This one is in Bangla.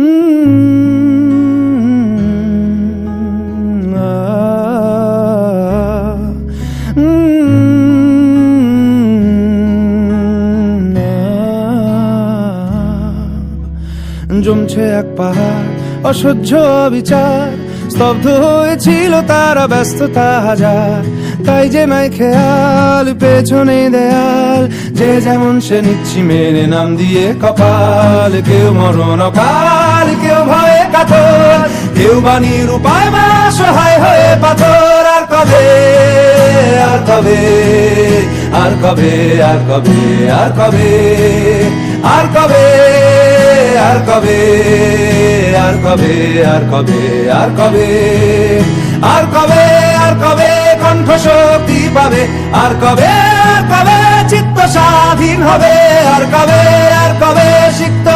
Mm, ah, mm, ah। জমছে এক পাহাড় অসহ্য বিচার স্তব্ধ হয়েছিল তারা ব্যস্ততা হাজার। তাই যে নাই খেয়াল পেছনে দেয়াল। যে যেমন সে নিচ্ছি মেরে নাম দিয়ে কপাল কেউ মরণ কাল কেউ কেউ বাণীর উপায় বা সহায় হয়ে পাথর আর কবে আর কবে আর কবে আর কবে আর কবে আর কবে আর কবে আর কবে আর কবে আর কবে আর কবে আর কবে কণ্ঠ শক্তি পাবে আর কবে আর কবে চিত্ত স্বাধীন হবে আর কবে আর কবে হবে